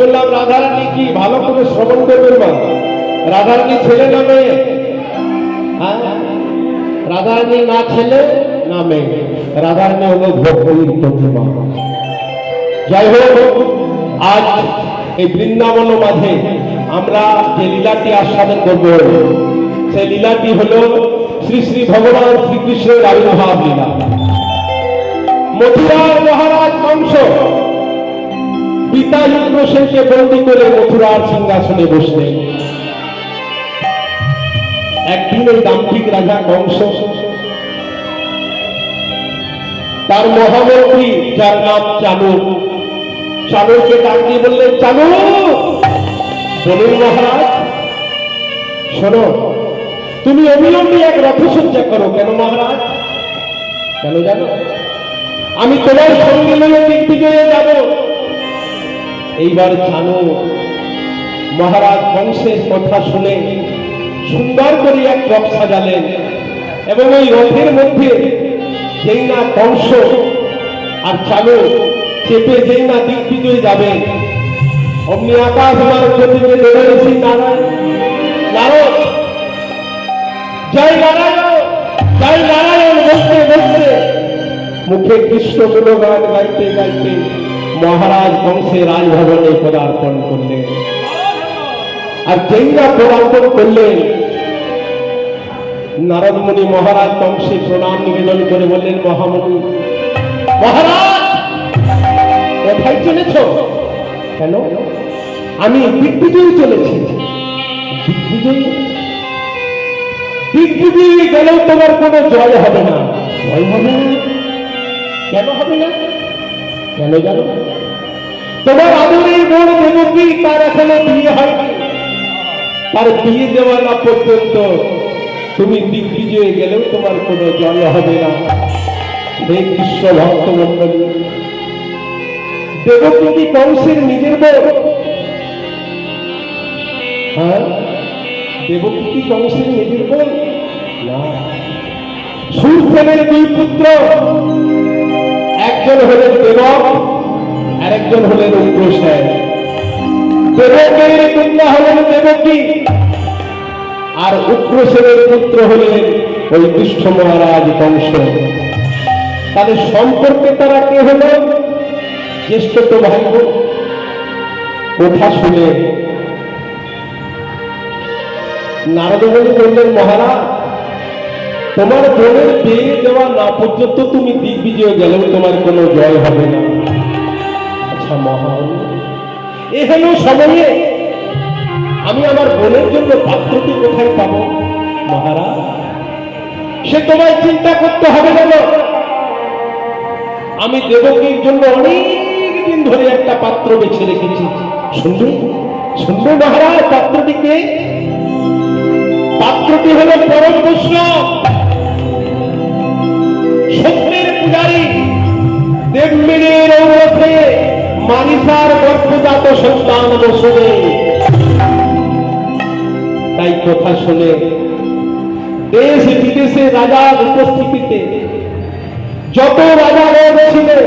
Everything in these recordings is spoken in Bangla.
বললাম, রাধারানী কি ভালো করে শ্রবণ করবেন মা রাধারানী ছেলে না মেয়ে? হ্যাঁ রাধারানী না ছেলে, না মেয়ে। রাধারানী হলো ভগবতীর প্রতিমা। যাই হোক, আজ এই বৃন্দাবন মাঝে আমরা যে লীলাটি আস্বাদন করব, সেই লীলাটি হলো শ্রী শ্রী ভগবান শ্রীকৃষ্ণের আবির্ভাব লীলা। মথুরার মহারাজ কংস পিতা ইন্দ্রসেনকে বন্দি করে মথুরার সিংহাসনে বসলেন একদিন ওই দাম্পিক রাজা কংস তার মহামন্ত্রী যার নাম চালক চালককে ডাক দিয়ে বললেন চালক বলুন মহারাজ, শোনো, তুমি অবিলম্বে এক রথসজ্জা করো। কেন মহারাজ? কেন জানো? আমি তোমার সঙ্গে নিয়ে দিগ্বিজয়ে যাব। এইবার জানো, মহারাজ বংশের কথা শুনে সুন্দর করে এক রথ সাজালেন এবং ওই রথের মধ্যে যেই না কংস আর চালু চেপে যেই না দিগ্বিজয় যাবে, অমনি আকাশ মার্গ থেকে দেবেছি নারায়ণ জয় নারায়ণ জয় নারায়ণ বলতে বলতে মুখে কৃষ্ণ গুণগান গাইতে গাইতে মহারাজ বংশে রাজভবনে পদার্পণ করলেন। আর যেই না পদার্পণ করলেন? নারদমণি মহারাজ বংশে প্রণাম নিবেদন করে বললেন, মহামণি, মহারাজ, কোথায় চলেছ? কেন? আমি দিগ্বিজয়ী চলেছি। দিগ্বিজয়ী গেলেও তোমার কোনো জয় হবে না। জয় হবে না? কেন হবে না? কেন জানো তোমার আদরের বোন দেবকী, তার এখনও বিয়ে হয়নি। তার বিয়ে দেওয়া না পর্যন্ত তুমি দিগ্বিজয়ে গেলেও তোমার কোনো জয় হবে না। হে কৃষ্ণ ভক্ত মন্ডলী দেবকী কংসের নিজের বউ? হ্যাঁ? দেবকী কংসের নিজের বউ? না। সুরসেনের দুই পুত্র একজন হলেন দেবক আর একজন হলেন উগ্রসেন। দেবকের কন্যা হলেন দেবকী, আর উগ্রসেনের পুত্র হলেন ওই দুষ্ট মহারাজ বংশ তাহলে সম্পর্কে তারা কে হল? জ্যেষ্ঠ তো ভাই বোন। কথা শুনে নারদমণি বললেন মহারাজ তোমার বোনের বিয়ে দেওয়া না পর্যন্ত তুমি দিগ্বিজয় গেলেও তোমার কোনো জয় হবে না। আচ্ছা মহান এ হলো সময়ে আমি আমার বোনের জন্য পাত্রটি কোথায় পাবো? মহারাজ, সে তোমায় চিন্তা করতে হবে না গো। আমি দেবকীর জন্য অনেক দিন ধরে একটা পাত্র বেছে রেখেছি। শুনবে শুনবে মহারাজ, পাত্রটিকে? পাত্রটি হলো পরম বৈষ্ণব। সত্যের পূজারী। দেবমিনের ঔরসে মানিসার গর্ভজাত সন্তান বসবে। তাই কথা শুনে দেশ বিদেশে রাজার উপস্থিতিতে, যত রাজা ছিলেন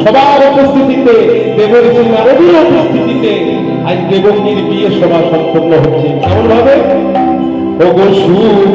সবার উপস্থিতিতে দেবর্ষি নারদীর উপস্থিতিতে আজ দেবকীর বিয়ে সভা সম্পন্ন হচ্ছে। কেমন ভাবে ওগো শুভ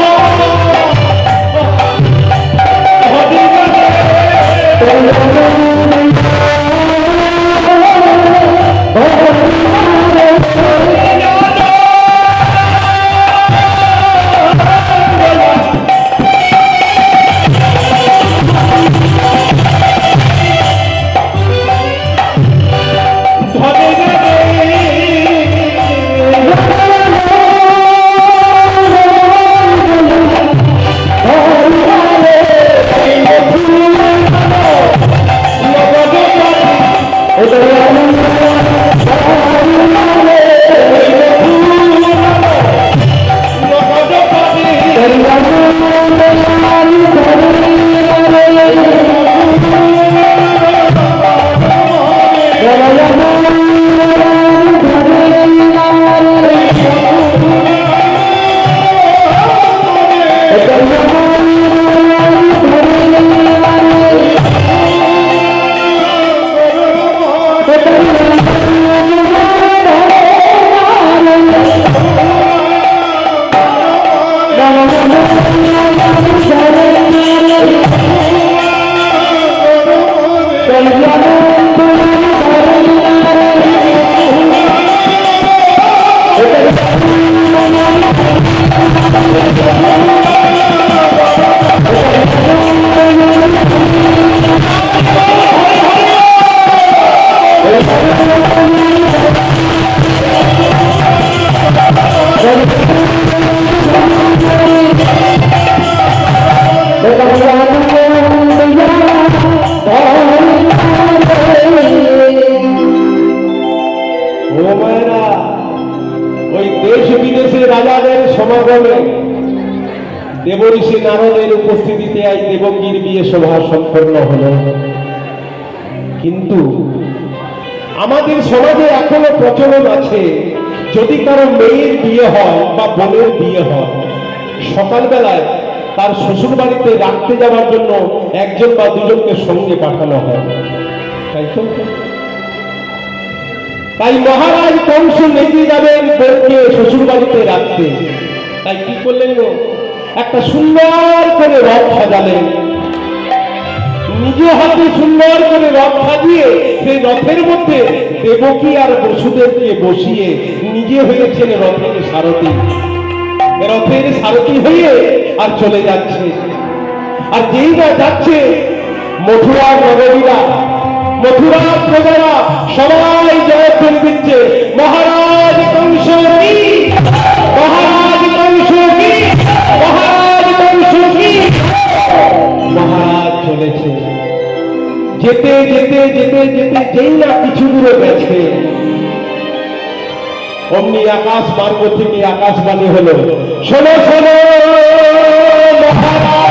সমাগমে দেবঋষি নারদের উপস্থিতিতে আজ দেবকীর বিয়ে সভা সম্পন্ন হলো। কিন্তু আমাদের সমাজে এখনও প্রচলন আছে, যদি কারও মেয়ের বিয়ে হয় বা বোনের বিয়ে হয়, সকালবেলায় তার শ্বশুর বাড়িতে রাখতে যাওয়ার জন্য একজন বা দুজনকে সঙ্গে পাঠানো হয়। তাই তো? তাই মহারাজ কংস নেমে যাবেন বউকে শ্বশুর বাড়িতে রাখতে। তাই কি করলেন গো? একটা সুন্দর করে রথ সাজালেন। নিজে হাতে সুন্দর করে রথ সাজিয়ে সেই রথের মধ্যে দেবকী আর বসুদেবকে বসিয়ে নিজে হয়েছেন রথের সারথী। রথের সারথী হয়ে আর চলে যাচ্ছে। আর যেই না যাচ্ছে, মথুরা নগরীরা, মথুরা প্রজারা সবাই জয় করে দিচ্ছে। মহারাজ কংস যেতে যেতে যেতে যেতে যেই না কিছু দূরে গেছে। অমনি আকাশ মার্গ থেকে আকাশবাণী হলো, শোনো শোনো, মহারাজ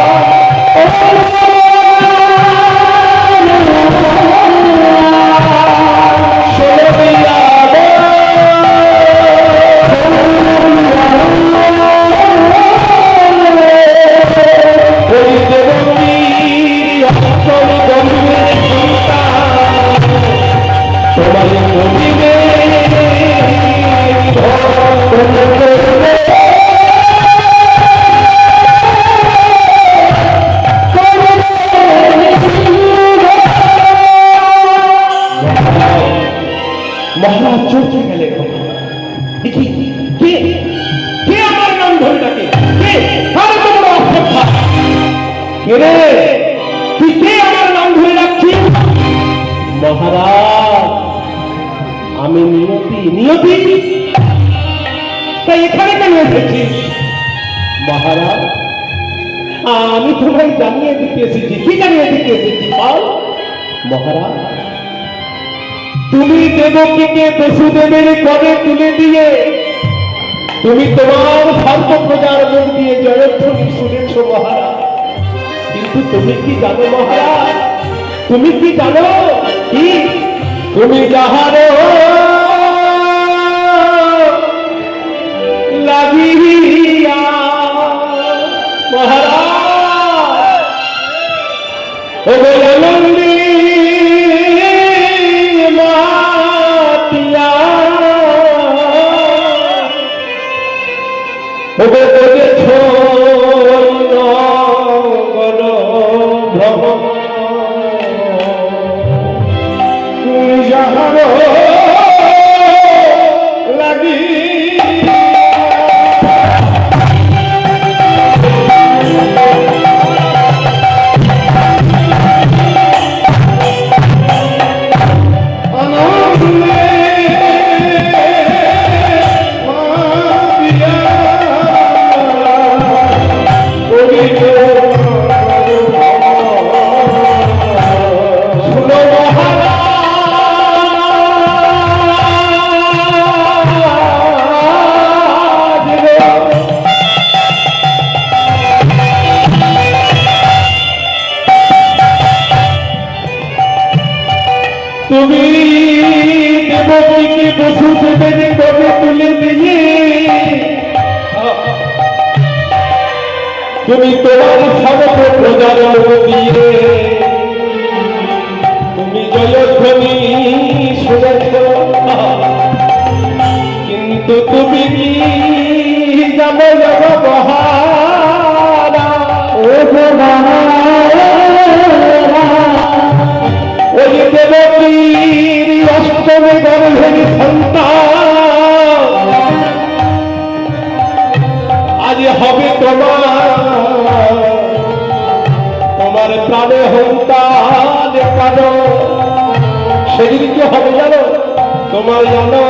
মহারাজ চৌকে গেলে দেখি কে কে আমার নাম ধরে ডাকে আমি নিয়তি নিয়তি। তাই এখানে কেন এসেছিস মহারাজ, আমি তোমায় জানিয়ে দিতে এসেছি। কি জানিয়ে দিতে এসেছি, বল? মহারাজ, তুমি দেবকীকে বসুদেবের পদে তুলে দিয়ে, তুমি তোমার সর্ব প্রজার মুখ দিয়ে জয়ধ্বনি শুনেছ, মহারাজ। কিন্তু তুমি কি জানো, মহারাজ? তুমি কি জানো? কি? তুমি যাহারো মহারাজ তুমি তোমার সর্ব প্রজার দিয়ে তুমি জয়ধ্বনি শুনেছ। কিন্তু তুমি কি যাবে যাব বহারা ও ওই দেবতীর অষ্টমী গর্ভের হন্তান কারও সেদিন কি হবে জানো? তোমার জানো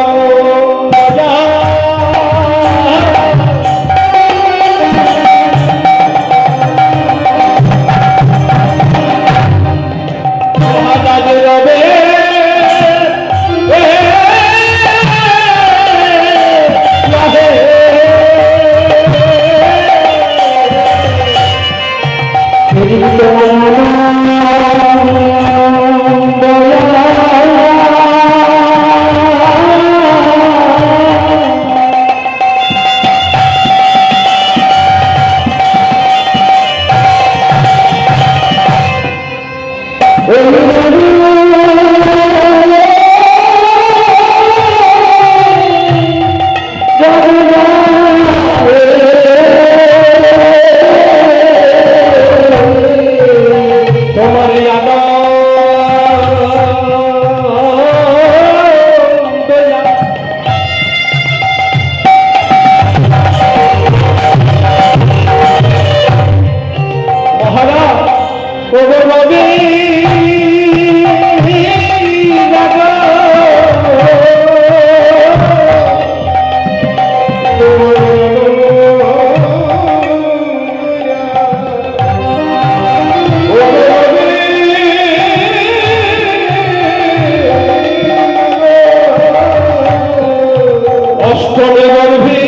অষ্টমী গর্ভীর